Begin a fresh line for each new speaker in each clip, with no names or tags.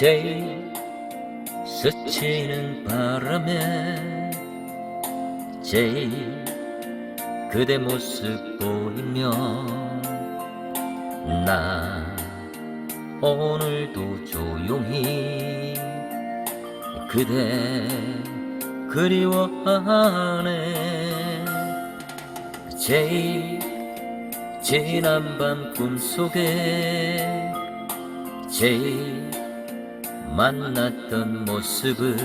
제일 스치는 바람에 제일 그대 모습 보이면 나 오늘도 조용히 그대 그리워하네. 제일 지난 밤 꿈속에 제일 만났던 모습을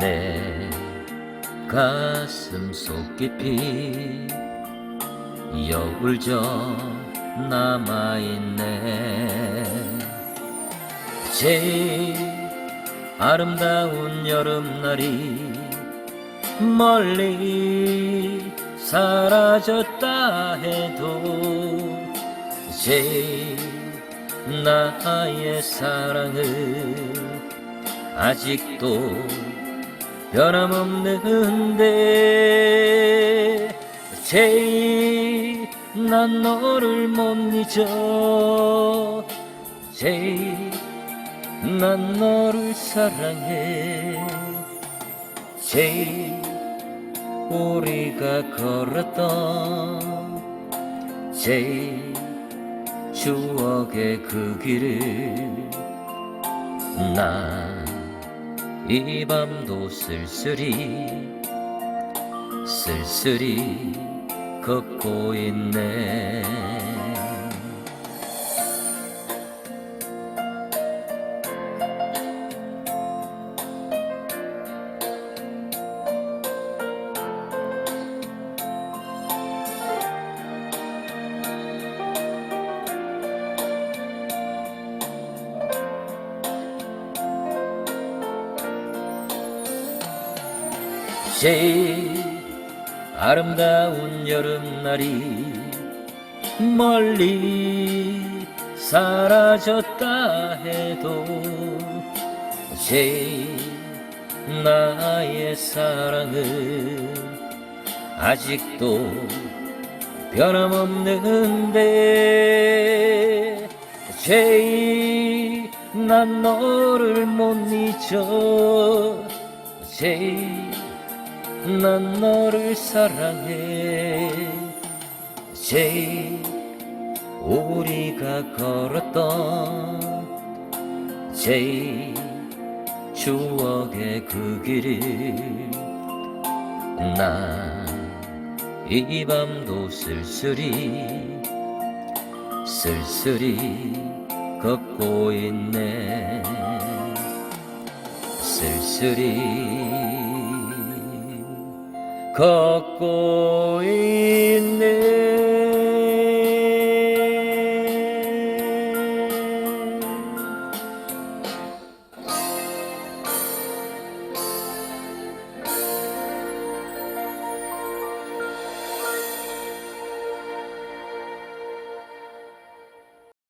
내 가슴 속 깊이 여울져 남아있네. 제일 아름다운 여름날이 멀리 사라졌다 해도 제일 나의 사랑을 아직도 변함없는데 제일 난 너를 못 잊어. 제일 난 너를 사랑해. 제일 우리가 걸었던 제일 추억의 그 길을 나 이 밤도 쓸쓸히 쓸쓸히 걷고 있네 제일 아름다운 여름날이 멀리 사라졌다 해도 제일 나의 사랑은 아직도 변함없는데 제일 난 너를 못 잊어 제일 난 너를 사랑해. 제일 우리가 걸었던 제일 추억의 그 길을 나이 밤도 쓸쓸히 쓸쓸히 걷고 있네. 쓸쓸히 걷고 있는